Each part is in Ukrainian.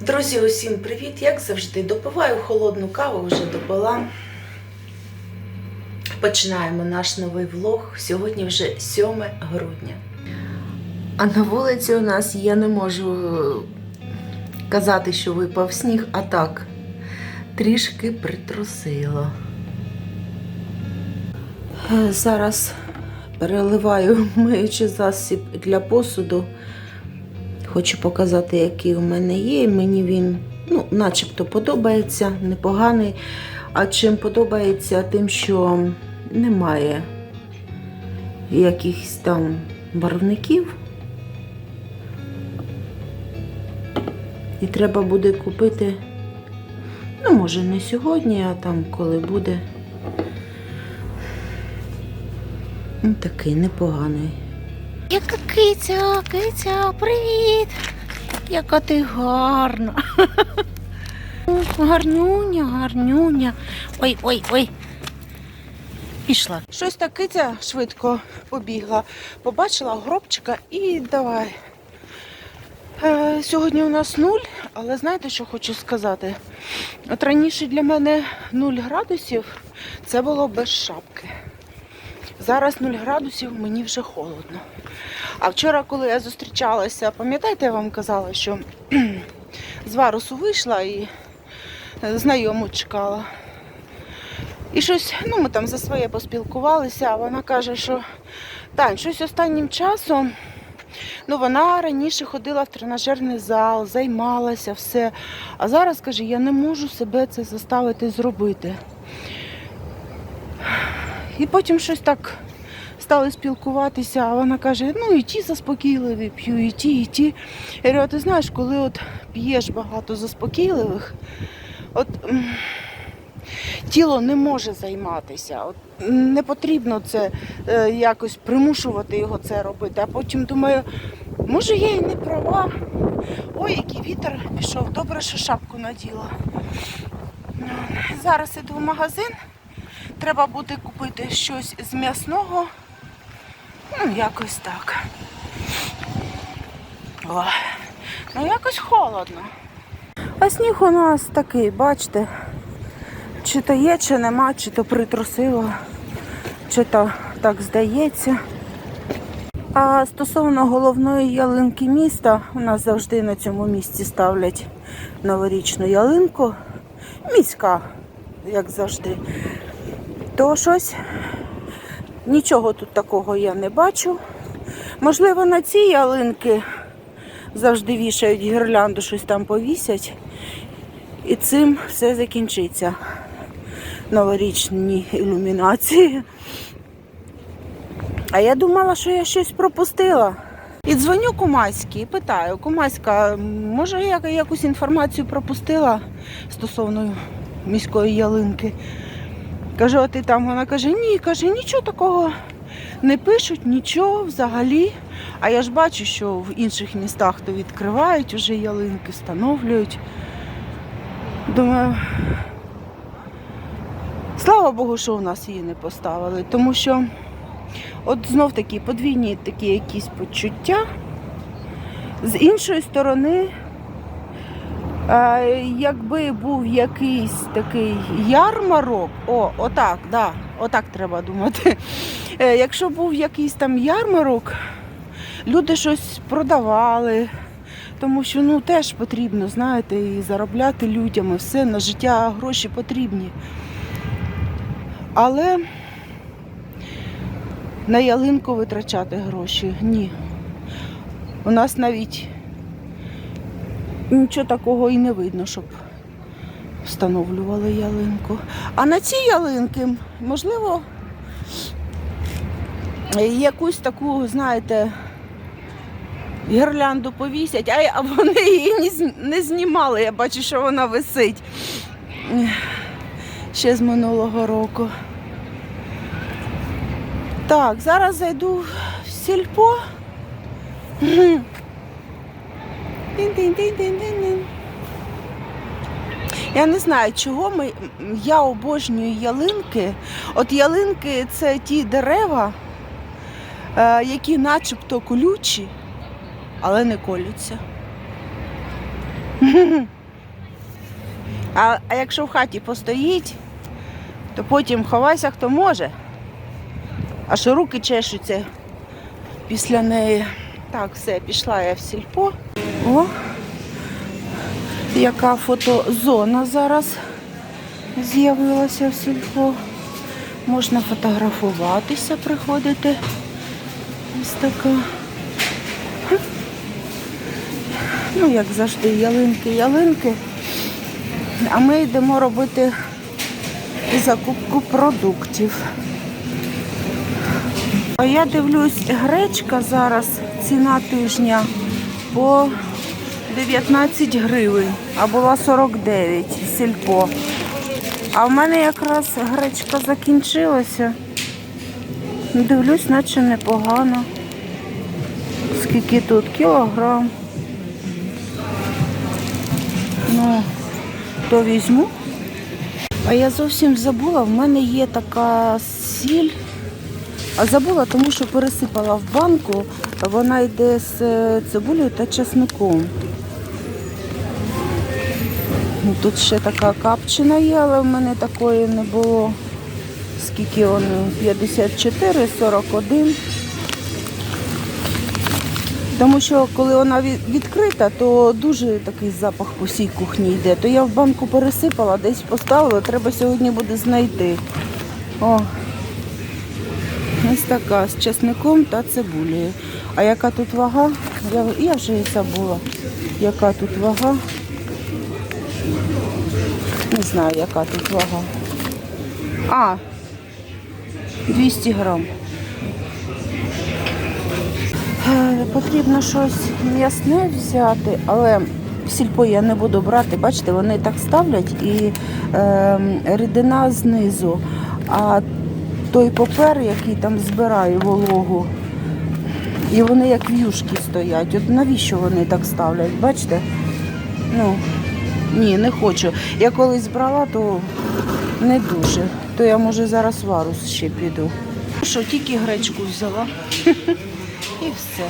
Друзі, усім привіт! Як завжди, допиваю холодну каву, вже допила. Починаємо наш новий влог. Сьогодні вже 7 грудня. А на вулиці у нас я не можу е, казати, що випав сніг, а так, трішки притрусило. Е, Зараз переливаю миючий засіб для посуду. Хочу показати, який у мене є. Мені він, ну, начебто, подобається, непоганий. А чим подобається, тим, що немає якихось там барвників. І треба буде купити, ну, може, не сьогодні, а там коли буде. Ну, Такий непоганий. Яка киця, киця, привіт! Яка ти гарна. Гарнюня, гарнюня. Ой, ой, ой. Пішла. Щось та киця швидко побігла, побачила гробчика і давай. Е, сьогодні у нас нуль, але знаєте, що хочу сказати? От раніше для мене 0 градусів це було без шапки. Зараз 0 градусів мені вже холодно. А вчора, коли я зустрічалася, пам'ятаєте, я вам казала, що з варусу вийшла і е, знайому чекала. І щось, ну ми там за своє поспілкувалися, а вона каже, що Тань, щось останнім часом. Ну, вона раніше ходила в тренажерний зал, займалася все. А зараз каже, я не можу себе це заставити зробити. І потім щось так стали спілкуватися, а вона каже, ну і ті заспокійливі п'ю, і ті, і ті. Я говорю, ти знаєш, коли от п'єш багато заспокійливих, от тіло не може займатися. От, не потрібно це е, якось примушувати його це робити. А потім думаю, може я і не права. Ой, який вітер пішов, добре, що шапку наділа. Зараз іду в магазин. Треба буде купити щось з м'ясного. Ну, якось так. О, ну якось холодно. А сніг у нас такий, бачите, чи то є, чи нема, чи то притрусило, чи то так здається. А стосовно головної ялинки міста, у нас завжди на цьому місці ставлять новорічну ялинку. Міська, як завжди. То щось нічого тут такого я не бачу. Можливо, на ці ялинки завжди вішають гірлянду, щось там повісять. І цим все закінчиться. Новорічні ілюмінації. А я думала, що я щось пропустила. І дзвоню Кумаській і питаю, Кумаська, може я якусь інформацію пропустила стосовно міської ялинки? Кажу, а ти там? Вона каже, ні, каже, нічого такого не пишуть, нічого взагалі. А я ж бачу, що в інших містах то відкривають уже ялинки, встановлюють. Думаю, слава Богу, що у нас її не поставили, тому що от знов такі подвійні такі якісь почуття. З іншої сторони, якби був якийсь такий ярмарок, о, отак, да, отак треба думати. Е, Якщо був якийсь там ярмарок, люди щось продавали, тому що ну теж потрібно, знаєте, і заробляти людям, і все на життя гроші потрібні. Але на ялинку витрачати гроші ні. У нас навіть нічого такого і не видно, щоб встановлювали ялинку. А на ці ялинки, можливо, якусь таку, знаєте, гірлянду повісять, а вони її не знімали. Я бачу, що вона висить ще з минулого року. Так, зараз зайду в сільпо. Я не знаю, чого ми. Я обожнюю ялинки. От ялинки це ті дерева, е, які начебто колючі, але не колються. А, а якщо в хаті постоїть, то потім ховайся хто може. Аж руки чешуться після неї. Так, все, пішла я в сільпо. О, яка фотозона зараз з'явилася в сільпо. Можна фотографуватися, приходити. Ось така. Ну, як завжди, ялинки, ялинки. А ми йдемо робити закупку продуктів. А я дивлюсь, гречка зараз ціна тижня по 19 гривень, а була 49 сільпо. А в мене якраз гречка закінчилася. Дивлюсь, наче непогано. Скільки тут? Кілограм. Ну, то візьму. А я зовсім забула, в мене є така сіль. А забула, тому що пересипала в банку, вона йде з е, цибулею та чесником. Ну, Тут ще така капчина є, але в мене такої не було. Скільки вони? 54, 41. Тому що коли вона відкрита, то дуже такий запах по всій кухні йде. То я в банку пересипала, десь поставила, треба сьогодні буде знайти. О, ось така з чесником та цибулею. А яка тут вага? Я, я вже і забула. Яка тут вага? Не знаю, яка тут вага. А, 200 грам. Е, Потрібно щось м'ясне взяти, але в сільпо я не буду брати. Бачите, вони так ставлять і е, рідина знизу. А той папер, який там збирає вологу, і вони як в'юшки стоять. От навіщо вони так ставлять? Бачите? Ну, ні, не хочу. Я колись брала, то не дуже. То я може зараз варус ще піду. Що, тільки гречку взяла. І все.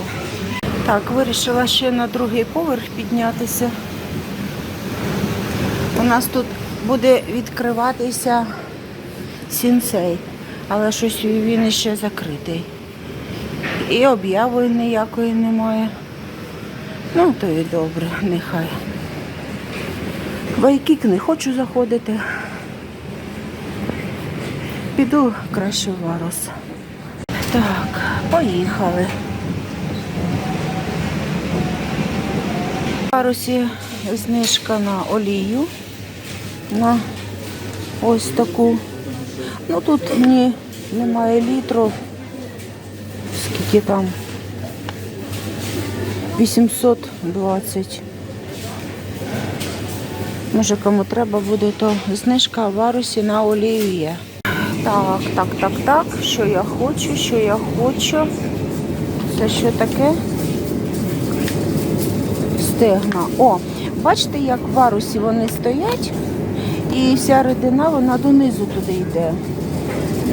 Так, вирішила ще на другий поверх піднятися. У нас тут буде відкриватися сінцей, але щось він іще закритий. І обяви ніякої немає. Ну, то і добре, нехай. Вайкік не хочу заходити. Піду краще в варус. Так, поїхали. В парусі знижка на олію. На ось таку. Ну тут ні, немає літру. Скільки там? 820. Може кому треба буде, то знижка в варусі на олію є. Так, так, так, так. Що я хочу, що я хочу. Це що таке? Стегна. О, бачите, як в варусі вони стоять, і вся рідина вона донизу туди йде.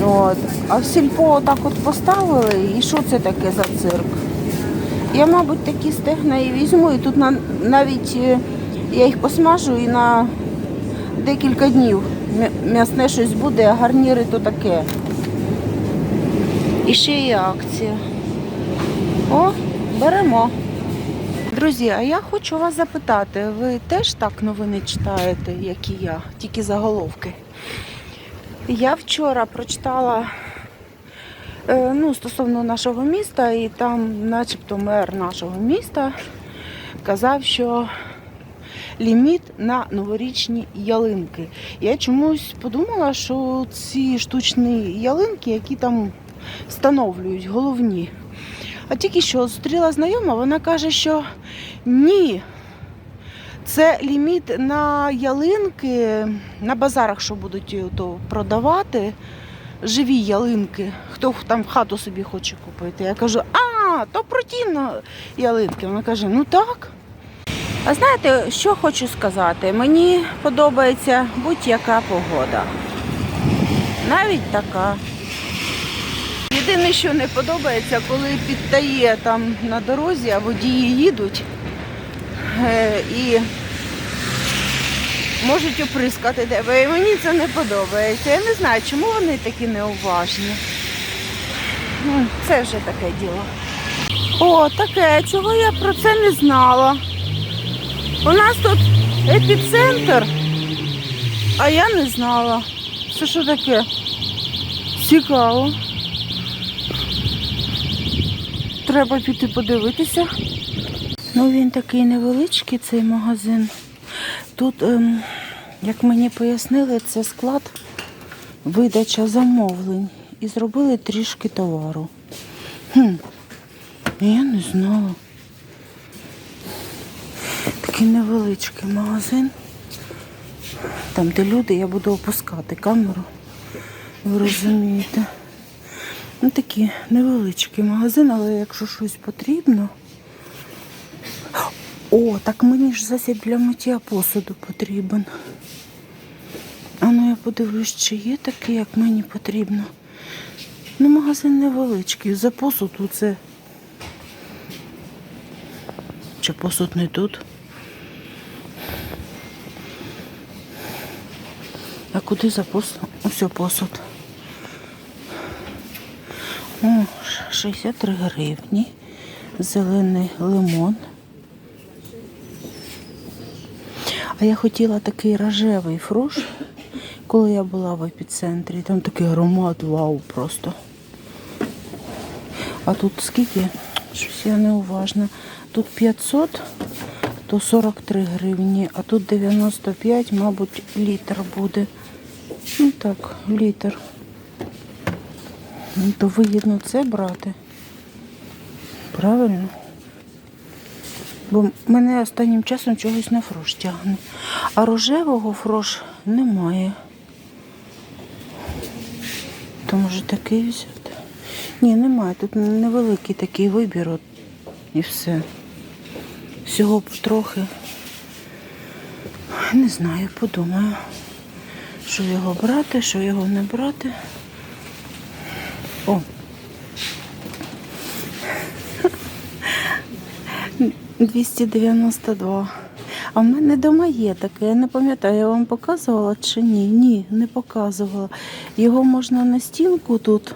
От. А в сільпо отак от поставили, і що це таке за цирк? Я, мабуть, такі стегна і візьму, і тут на, навіть е, я їх посмажу і на декілька днів м'ясне щось буде, а гарніри то таке. І ще є акція. О, беремо. Друзі, а я хочу вас запитати, ви теж так новини читаєте, як і я, тільки заголовки? Я вчора прочитала е, ну, стосовно нашого міста, і там, начебто, мер нашого міста казав, що ліміт на новорічні ялинки. Я чомусь подумала, що ці штучні ялинки, які там встановлюють, головні. А тільки що зустріла знайома, вона каже, що ні. Це ліміт на ялинки на базарах, що будуть то продавати. Живі ялинки. Хто там в хату собі хоче купити. Я кажу, а, то противно ялинки. Вона каже, ну так. А знаєте, що хочу сказати? Мені подобається будь-яка погода. Навіть така. Єдине, що не подобається, коли підтає там на дорозі, а водії їдуть е, і можуть оприскати тебе. І мені це не подобається. Я не знаю, чому вони такі неуважні. Ну, це вже таке діло. О, таке, чого я про це не знала. У нас тут епіцентр, а я не знала. Це що таке? Цікаво. Треба піти подивитися. Ну, він такий невеличкий, цей магазин. Тут, ем, як мені пояснили, це склад видача замовлень. І зробили трішки товару. Хм, я не знала. Такий невеличкий магазин. Там, де люди, я буду опускати камеру. Ви розумієте? Ну, такий невеличкий магазин, але якщо щось потрібно. О, так мені ж засіб для миття посуду потрібен. А ну я подивлюсь, чи є такий, як мені потрібно. Ну, магазин невеличкий. За посуду це. Чи посуд не тут? А куди за посуд? Посуд. О, 63 гривні. Зелений лимон. А я хотіла такий рожевий фрош, коли я була в епіцентрі. Там такий аромат, вау, просто. А тут скільки? Щось я неуважна. Тут 500, то 43 гривні, а тут 95, мабуть, літр буде. Ну так, літр. Ну, то вигідно це брати. Правильно? Бо мене останнім часом чогось на фрош тягне. А рожевого фрош немає. То може такий взяти? Ні, немає. Тут невеликий такий вибір. От, і все. Всього б трохи. Не знаю, подумаю, що його брати, що його не брати. О. Двісті дев'яносто два. А в мене вдома є таке, я не пам'ятаю, я вам показувала чи ні? Ні, не показувала. Його можна на стінку тут,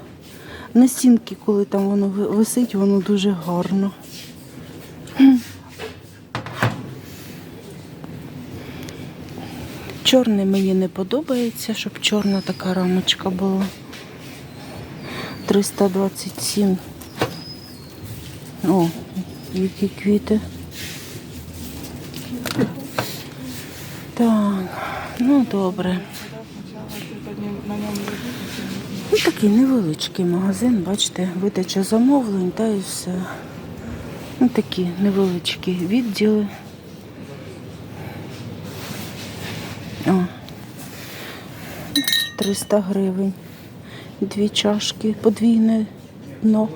на стінки, коли там воно висить, воно дуже гарно. Чорний мені не подобається, щоб чорна така рамочка була. 327. О, які квіти. Так, ну добре. Ну, такий невеличкий магазин, бачите, видача замовлень та і все. Ну, такі невеличкі відділи. 300 гривень. Дві чашки, подвійне дно.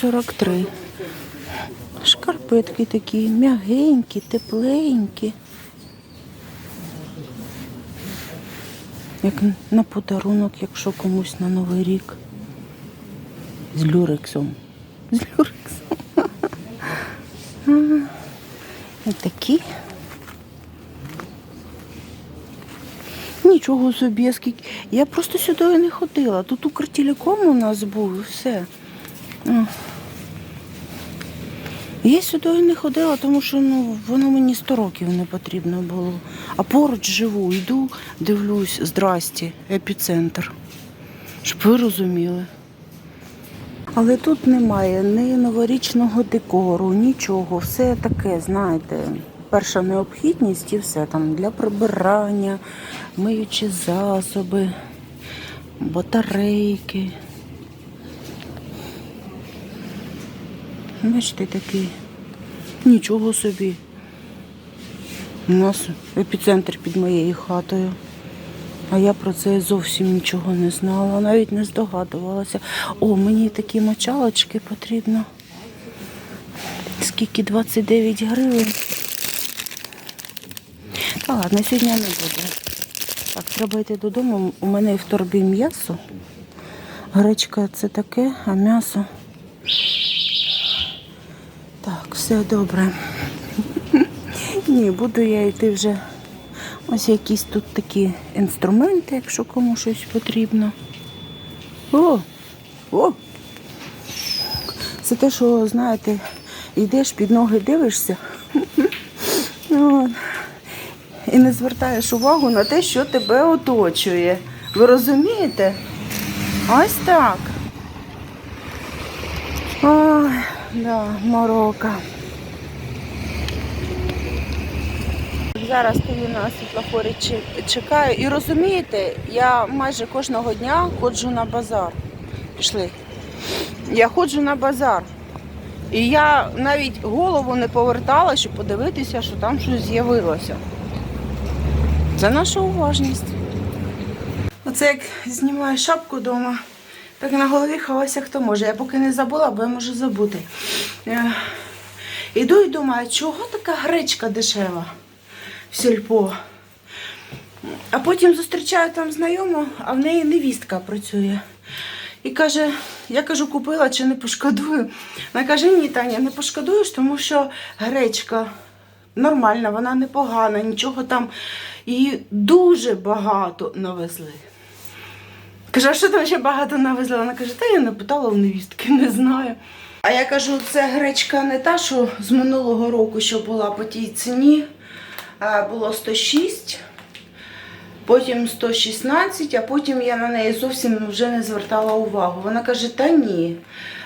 Сорок три. Шкарпетки такі м'ягенькі, тепленькі. Як на подарунок, якщо комусь на Новий рік. З люрексом. З люрексом. Ось такі. Нічого собі, скільки. Я просто сюди не ходила. Тут Укртелеком у нас був і все. Я сюди не ходила, тому що ну, воно мені 100 років не потрібно було. А поруч живу, йду, дивлюсь, здрасті, епіцентр. Щоб ви розуміли. Але тут немає ні новорічного декору, нічого. Все таке, знаєте, перша необхідність і все там для прибирання, миючі засоби, батарейки. Бачите, такий. Нічого собі. У нас епіцентр під моєю хатою. А я про це зовсім нічого не знала, навіть не здогадувалася. О, мені такі мочалочки потрібно. Скільки 29 гривень. Та ладно, сьогодні не буде. Так, треба йти додому. У мене в торбі м'ясо. Гречка це таке, а м'ясо Так, все добре. Ні, буду я йти вже. Ось якісь тут такі інструменти, якщо кому щось потрібно. О! О! Це те, що, знаєте, йдеш під ноги, дивишся. І не звертаєш увагу на те, що тебе оточує. Ви розумієте? Ось так. Ой, да, морока. Зараз стою на світлофорі, чекаю. І розумієте, я майже кожного дня ходжу на базар. Пішли. Я ходжу на базар. І я навіть голову не повертала, щоб подивитися, що там щось з'явилося. Це наша уважність. Оце як знімаю шапку вдома, так на голові ховайся хто може. Я поки не забула, бо я можу забути. Е, Іду і думаю, чого така гречка дешева в сільпо. А потім зустрічаю там знайому, а в неї невістка працює. І каже, я кажу, купила чи не пошкодую. Вона каже, ні, Таня, не пошкодуєш, тому що гречка нормальна, вона непогана, нічого там. Її дуже багато навезли. Каже, а що там ще багато навезли? Вона каже, та я не питала у невістки, не знаю. А я кажу, це гречка не та, що з минулого року, що була по тій ціні, було 106, потім 116, а потім я на неї зовсім вже не звертала увагу. Вона каже, та ні,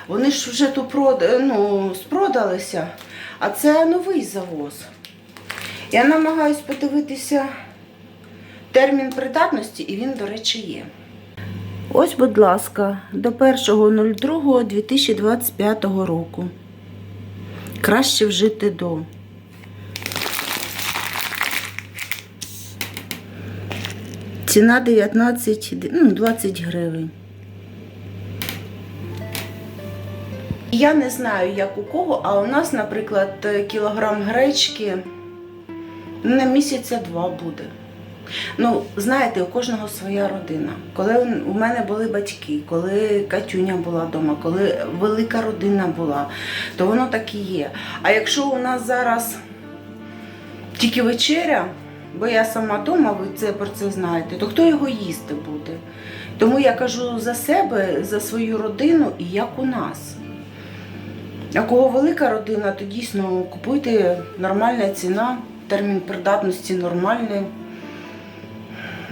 вони ж вже тут ну, спродалися, а це новий завоз. Я намагаюсь подивитися термін придатності, і він, до речі, є. Ось, будь ласка, до 1.02.2025 року. Краще вжити до. Ціна 19, ну, 20 гривень. Я не знаю, як у кого, а у нас, наприклад, кілограм гречки на місяця два буде. Ну, знаєте, у кожного своя родина. Коли у мене були батьки, коли Катюня була вдома, коли велика родина була, то воно так і є. А якщо у нас зараз тільки вечеря, бо я сама вдома, ви це про це знаєте, то хто його їсти буде? Тому я кажу за себе, за свою родину і як у нас. А кого велика родина, то дійсно купуйте нормальна ціна, термін придатності нормальний.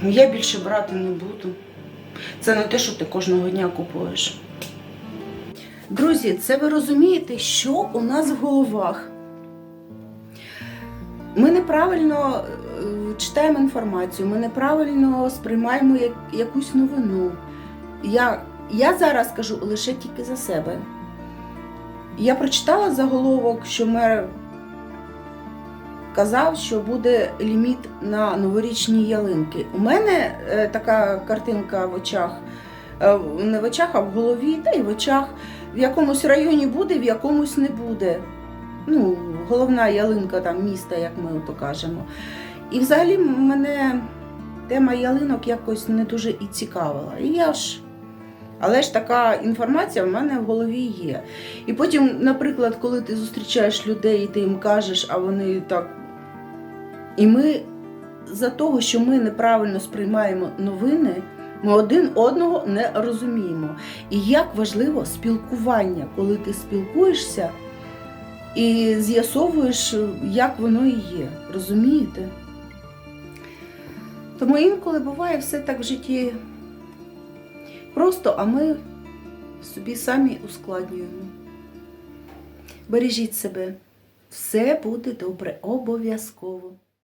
Я більше брати не буду. Це не те, що ти кожного дня купуєш. Друзі, це ви розумієте, що у нас в головах? Ми неправильно читаємо інформацію, ми неправильно сприймаємо як, якусь новину. Я, я зараз кажу лише тільки за себе. Я прочитала заголовок, що мер казав, що буде ліміт на новорічні ялинки. У мене е, така картинка в очах, е, не в очах, а в голові, та й в очах. В якомусь районі буде, в якомусь не буде. Ну, головна ялинка там міста, як ми то кажемо. І взагалі мене тема ялинок якось не дуже і цікавила. І я ж. Але ж така інформація в мене в голові є. І потім, наприклад, коли ти зустрічаєш людей і ти їм кажеш, а вони так. І ми за того, що ми неправильно сприймаємо новини, ми один одного не розуміємо. І як важливо спілкування, коли ти спілкуєшся і з'ясовуєш, як воно і є. Розумієте? Тому інколи буває все так в житті просто, а ми собі самі ускладнюємо. Бережіть себе. Все буде добре, обов'язково.